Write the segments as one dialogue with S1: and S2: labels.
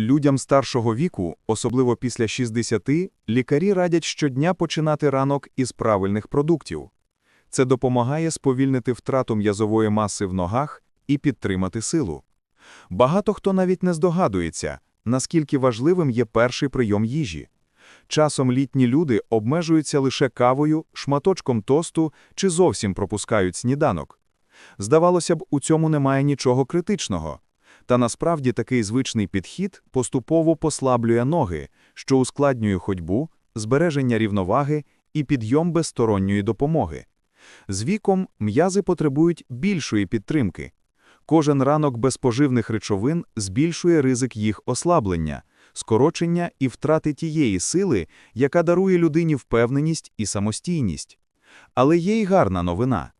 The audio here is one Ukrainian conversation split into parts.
S1: Людям старшого віку, особливо після 60, лікарі радять щодня починати ранок із правильних продуктів. Це допомагає сповільнити втрату м'язової маси в ногах і підтримати силу. Багато хто навіть не здогадується, наскільки важливим є перший прийом їжі. Часом літні люди обмежуються лише кавою, шматочком тосту чи зовсім пропускають сніданок. Здавалося б, у цьому немає нічого критичного. Та насправді такий звичний підхід поступово послаблює ноги, що ускладнює ходьбу, збереження рівноваги і підйом без сторонньої допомоги. З віком м'язи потребують більшої підтримки. Кожен ранок без поживних речовин збільшує ризик їх ослаблення, скорочення і втрати тієї сили, яка дарує людині впевненість і самостійність. Але є й гарна новина.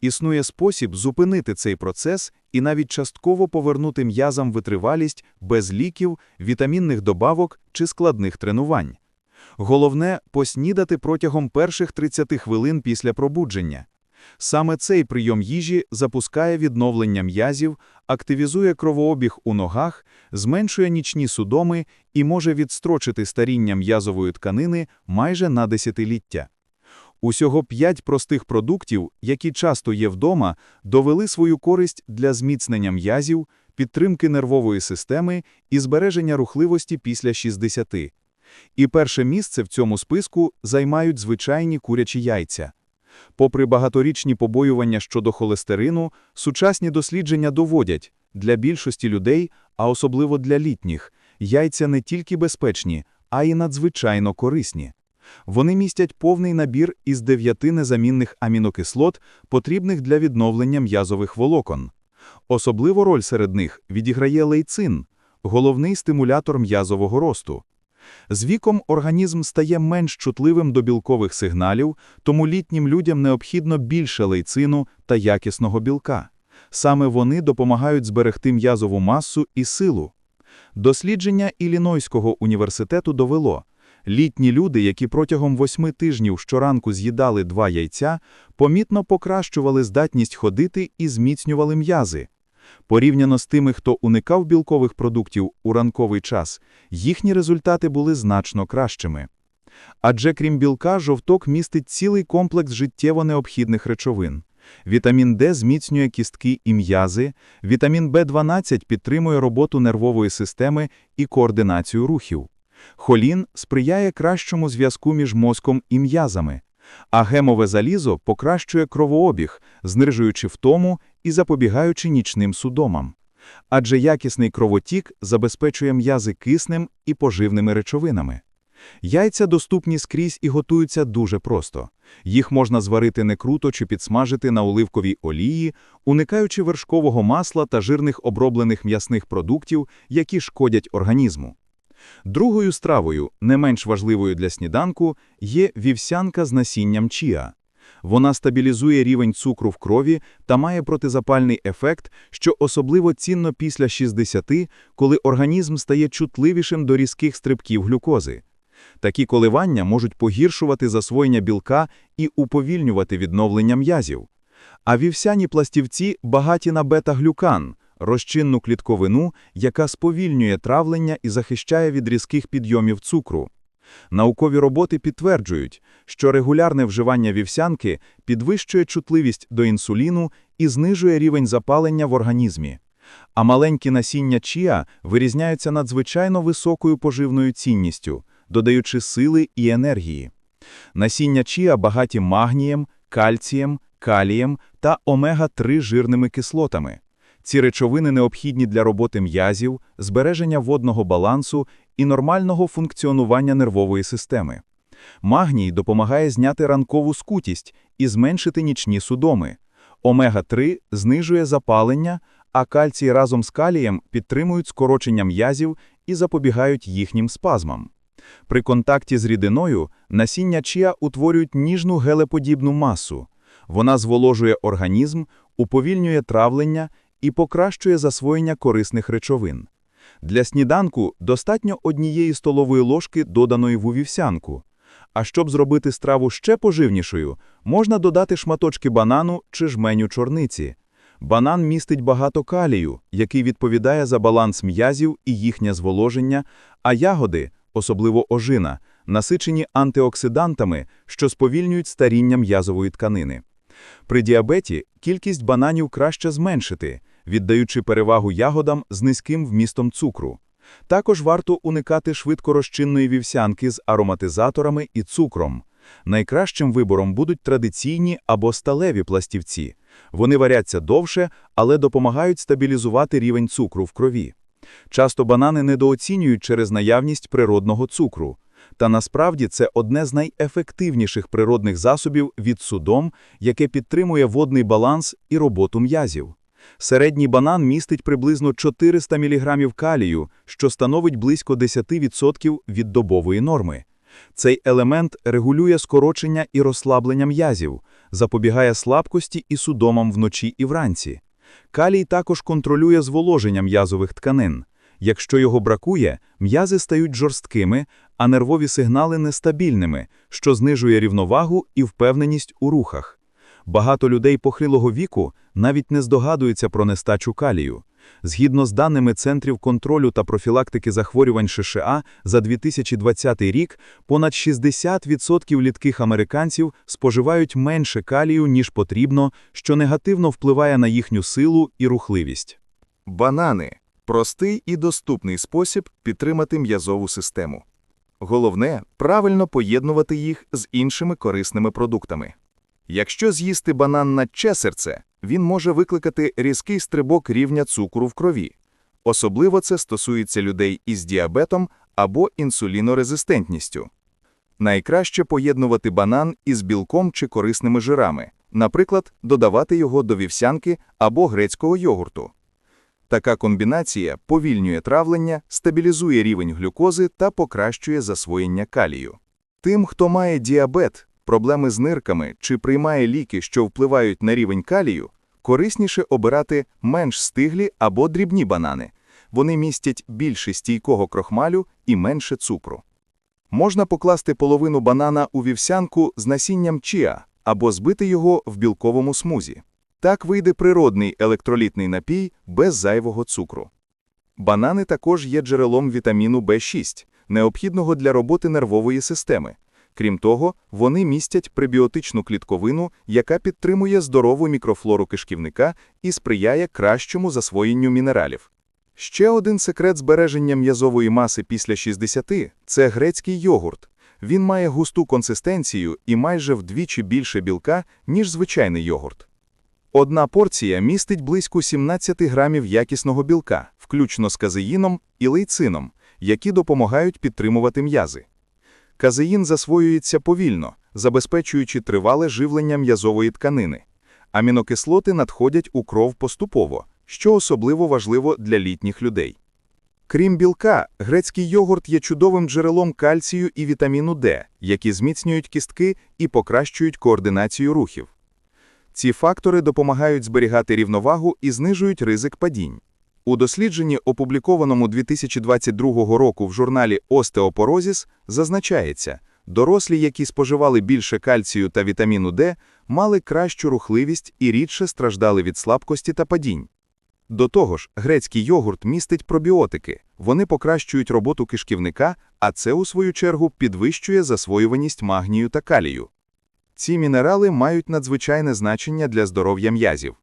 S1: Існує спосіб зупинити цей процес і навіть частково повернути м'язам витривалість без ліків, вітамінних добавок чи складних тренувань. Головне – поснідати протягом перших 30 хвилин після пробудження. Саме цей прийом їжі запускає відновлення м'язів, активізує кровообіг у ногах, зменшує нічні судоми і може відстрочити старіння м'язової тканини майже на десятиліття. Усього п'ять простих продуктів, які часто є вдома, довели свою користь для зміцнення м'язів, підтримки нервової системи і збереження рухливості після 60. І перше місце в цьому списку займають звичайні курячі яйця. Попри багаторічні побоювання щодо холестерину, сучасні дослідження доводять, для більшості людей, а особливо для літніх, яйця не тільки безпечні, а й надзвичайно корисні. Вони містять повний набір із дев'яти незамінних амінокислот, потрібних для відновлення м'язових волокон. Особливу роль серед них відіграє лейцин, головний стимулятор м'язового росту. З віком організм стає менш чутливим до білкових сигналів, тому літнім людям необхідно більше лейцину та якісного білка. Саме вони допомагають зберегти м'язову масу і силу. Дослідження Іллінойського університету довело, літні люди, які протягом восьми тижнів щоранку з'їдали два яйця, помітно покращували здатність ходити і зміцнювали м'язи. Порівняно з тими, хто уникав білкових продуктів у ранковий час, їхні результати були значно кращими. Адже крім білка, жовток містить цілий комплекс життєво необхідних речовин. Вітамін Д зміцнює кістки і м'язи, вітамін В12 підтримує роботу нервової системи і координацію рухів. Холін сприяє кращому зв'язку між мозком і м'язами, а гемове залізо покращує кровообіг, знижуючи втому і запобігаючи нічним судомам. Адже якісний кровотік забезпечує м'язи киснем і поживними речовинами. Яйця доступні скрізь і готуються дуже просто. Їх можна зварити не круто чи підсмажити на оливковій олії, уникаючи вершкового масла та жирних оброблених м'ясних продуктів, які шкодять організму. Другою стравою, не менш важливою для сніданку, є вівсянка з насінням чіа. Вона стабілізує рівень цукру в крові та має протизапальний ефект, що особливо цінно після 60, коли організм стає чутливішим до різких стрибків глюкози. Такі коливання можуть погіршувати засвоєння білка і уповільнювати відновлення м'язів. А вівсяні пластівці багаті на бета-глюкан – розчинну клітковину, яка сповільнює травлення і захищає від різких підйомів цукру. Наукові роботи підтверджують, що регулярне вживання вівсянки підвищує чутливість до інсуліну і знижує рівень запалення в організмі. А маленькі насіння чіа вирізняються надзвичайно високою поживною цінністю, додаючи сили і енергії. Насіння чіа багаті магнієм, кальцієм, калієм та омега-3 жирними кислотами. Ці речовини необхідні для роботи м'язів, збереження водного балансу і нормального функціонування нервової системи. Магній допомагає зняти ранкову скутість і зменшити нічні судоми. Омега-3 знижує запалення, а кальцій разом з калієм підтримують скорочення м'язів і запобігають їхнім спазмам. При контакті з рідиною насіння чіа утворюють ніжну гелеподібну масу. Вона зволожує організм, уповільнює травлення і покращує засвоєння корисних речовин. Для сніданку достатньо однієї столової ложки доданої в увівсянку. А щоб зробити страву ще поживнішою, можна додати шматочки банану чи жменю чорниці. Банан містить багато калію, який відповідає за баланс м'язів і їхнє зволоження, а ягоди, особливо ожина, насичені антиоксидантами, що сповільнюють старіння м'язової тканини. При діабеті кількість бананів краще зменшити, віддаючи перевагу ягодам з низьким вмістом цукру. Також варто уникати швидкорозчинної вівсянки з ароматизаторами і цукром. Найкращим вибором будуть традиційні або сталеві пластівці. Вони варяться довше, але допомагають стабілізувати рівень цукру в крові. Часто банани недооцінюють через наявність природного цукру. Та насправді це одне з найефективніших природних засобів від судом, яке підтримує водний баланс і роботу м'язів. Середній банан містить приблизно 400 мг калію, що становить близько 10% від добової норми. Цей елемент регулює скорочення і розслаблення м'язів, запобігає слабкості і судомам вночі і вранці. Калій також контролює зволоження м'язових тканин. Якщо його бракує, м'язи стають жорсткими, а нервові сигнали нестабільними, що знижує рівновагу і впевненість у рухах. Багато людей похилого віку навіть не здогадуються про нестачу калію. Згідно з даними Центрів контролю та профілактики захворювань США за 2020 рік, понад 60% літких американців споживають менше калію, ніж потрібно, що негативно впливає на їхню силу і рухливість.
S2: Банани простий і доступний спосіб підтримати м'язову систему. Головне правильно поєднувати їх з іншими корисними продуктами. Якщо з'їсти банан на че серце, він може викликати різкий стрибок рівня цукру в крові. Особливо це стосується людей із діабетом або інсулінорезистентністю. Найкраще поєднувати банан із білком чи корисними жирами, наприклад, додавати його до вівсянки або грецького йогурту. Така комбінація повільнює травлення, стабілізує рівень глюкози та покращує засвоєння калію. Тим, хто має діабет, проблеми з нирками чи приймає ліки, що впливають на рівень калію, корисніше обирати менш стиглі або дрібні банани. Вони містять більше стійкого крохмалю і менше цукру. Можна покласти половину банана у вівсянку з насінням чіа або збити його в білковому смузі. Так вийде природний електролітний напій без зайвого цукру. Банани також є джерелом вітаміну В6, необхідного для роботи нервової системи. Крім того, вони містять пребіотичну клітковину, яка підтримує здорову мікрофлору кишківника і сприяє кращому засвоєнню мінералів. Ще один секрет збереження м'язової маси після 60 – це грецький йогурт. Він має густу консистенцію і майже вдвічі більше білка, ніж звичайний йогурт. Одна порція містить близько 17 грамів якісного білка, включно з казеїном і лейцином, які допомагають підтримувати м'язи. Казеїн засвоюється повільно, забезпечуючи тривале живлення м'язової тканини. Амінокислоти надходять у кров поступово, що особливо важливо для літніх людей. Крім білка, грецький йогурт є чудовим джерелом кальцію і вітаміну Д, які зміцнюють кістки і покращують координацію рухів. Ці фактори допомагають зберігати рівновагу і знижують ризик падінь. У дослідженні, опублікованому 2022 року в журналі Остеопорозіс, зазначається, дорослі, які споживали більше кальцію та вітаміну Д, мали кращу рухливість і рідше страждали від слабкості та падінь. До того ж, грецький йогурт містить пробіотики, вони покращують роботу кишківника, а це, у свою чергу, підвищує засвоюваність магнію та калію. Ці мінерали мають надзвичайне значення для здоров'я м'язів.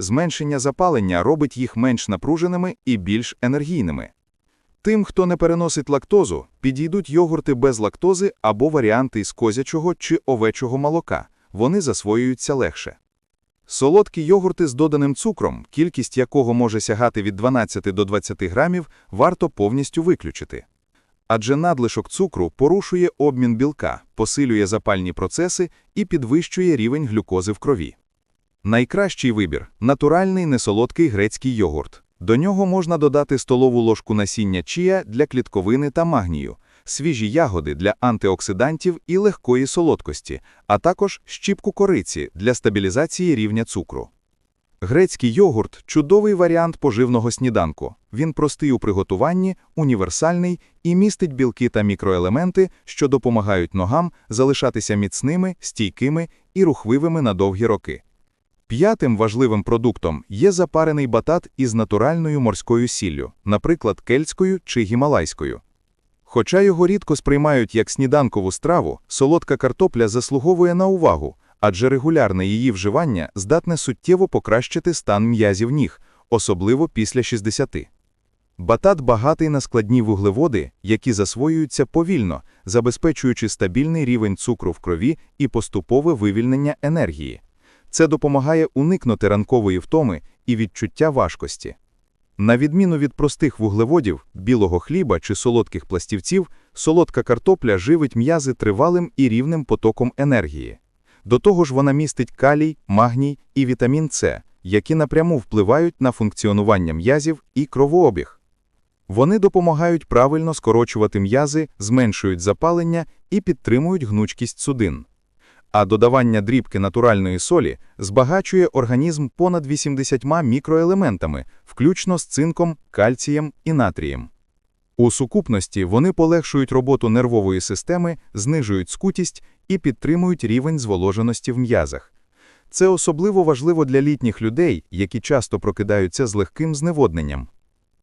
S2: Зменшення запалення робить їх менш напруженими і більш енергійними. Тим, хто не переносить лактозу, підійдуть йогурти без лактози або варіанти з козячого чи овечого молока, вони засвоюються легше. Солодкі йогурти з доданим цукром, кількість якого може сягати від 12 до 20 грамів, варто повністю виключити. Адже надлишок цукру порушує обмін білка, посилює запальні процеси і підвищує рівень глюкози в крові. Найкращий вибір натуральний несолодкий грецький йогурт. До нього можна додати столову ложку насіння чія для клітковини та магнію, свіжі ягоди для антиоксидантів і легкої солодкості, а також щіпку кориці для стабілізації рівня цукру. Грецький йогурт чудовий варіант поживного сніданку. Він простий у приготуванні, універсальний і містить білки та мікроелементи, що допомагають ногам залишатися міцними, стійкими і рухливими на довгі роки. П'ятим важливим продуктом є запарений батат із натуральною морською сіллю, наприклад, кельтською чи гімалайською. Хоча його рідко сприймають як сніданкову страву, солодка картопля заслуговує на увагу, адже регулярне її вживання здатне суттєво покращити стан м'язів ніг, особливо після 60. Батат багатий на складні вуглеводи, які засвоюються повільно, забезпечуючи стабільний рівень цукру в крові і поступове вивільнення енергії. Це допомагає уникнути ранкової втоми і відчуття важкості. На відміну від простих вуглеводів, білого хліба чи солодких пластівців, солодка картопля живить м'язи тривалим і рівним потоком енергії. До того ж вона містить калій, магній і вітамін С, які напряму впливають на функціонування м'язів і кровообіг. Вони допомагають правильно скорочувати м'язи, зменшують запалення і підтримують гнучкість судин. А додавання дрібки натуральної солі збагачує організм понад 80 мікроелементами, включно з цинком, кальцієм і натрієм. У сукупності вони полегшують роботу нервової системи, знижують скутість і підтримують рівень зволоженості в м'язах. Це особливо важливо для літніх людей, які часто прокидаються з легким зневодненням.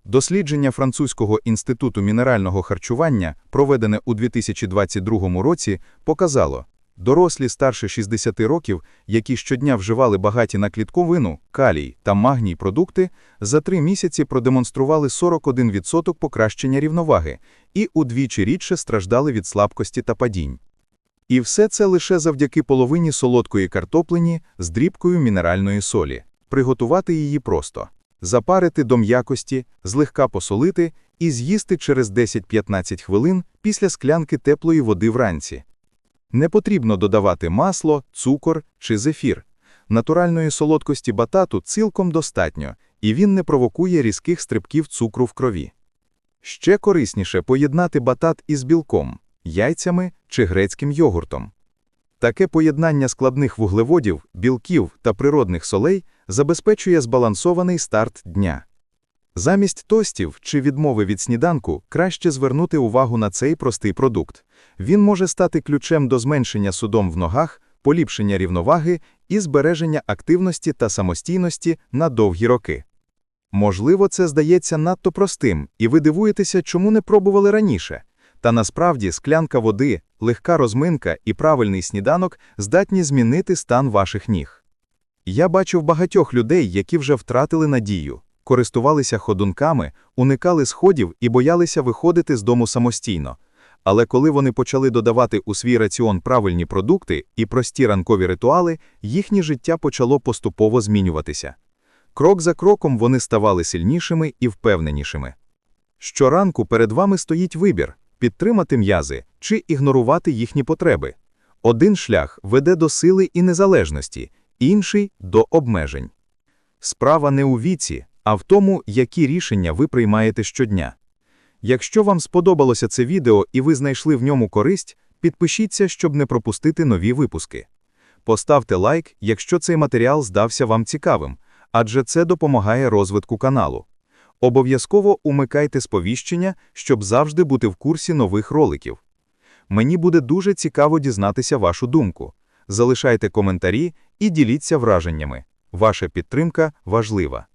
S2: Дослідження Французького інституту мінерального харчування, проведене у 2022 році, показало, дорослі старше 60 років, які щодня вживали багаті на клітковину, калій та магній продукти, за три місяці продемонстрували 41% покращення рівноваги і удвічі рідше страждали від слабкості та падінь. І все це лише завдяки половині солодкої картоплені з дрібкою мінеральної солі. Приготувати її просто. Запарити до м'якості, злегка посолити і з'їсти через 10-15 хвилин після склянки теплої води вранці. Не потрібно додавати масло, цукор чи зефір. Натуральної солодкості батату цілком достатньо, і він не провокує різких стрибків цукру в крові. Ще корисніше поєднати батат із білком, яйцями чи грецьким йогуртом. Таке поєднання складних вуглеводів, білків та природних солей забезпечує збалансований старт дня. Замість тостів чи відмови від сніданку краще звернути увагу на цей простий продукт. Він може стати ключем до зменшення судом в ногах, поліпшення рівноваги і збереження активності та самостійності на довгі роки. Можливо, це здається надто простим, і ви дивуєтеся, чому не пробували раніше. Та насправді склянка води, легка розминка і правильний сніданок здатні змінити стан ваших ніг. Я бачив багатьох людей, які вже втратили надію, користувалися ходунками, уникали сходів і боялися виходити з дому самостійно. Але коли вони почали додавати у свій раціон правильні продукти і прості ранкові ритуали, їхнє життя почало поступово змінюватися. Крок за кроком вони ставали сильнішими і впевненішими. Щоранку перед вами стоїть вибір підтримати м'язи чи ігнорувати їхні потреби. Один шлях веде до сили і незалежності, інший до обмежень. Справа не у віці, а в тому, які рішення ви приймаєте щодня. Якщо вам сподобалося це відео і ви знайшли в ньому користь, підпишіться, щоб не пропустити нові випуски. Поставте лайк, якщо цей матеріал здався вам цікавим, адже це допомагає розвитку каналу. Обов'язково умикайте сповіщення, щоб завжди бути в курсі нових роликів. Мені буде дуже цікаво дізнатися вашу думку. Залишайте коментарі і діліться враженнями. Ваша підтримка важлива.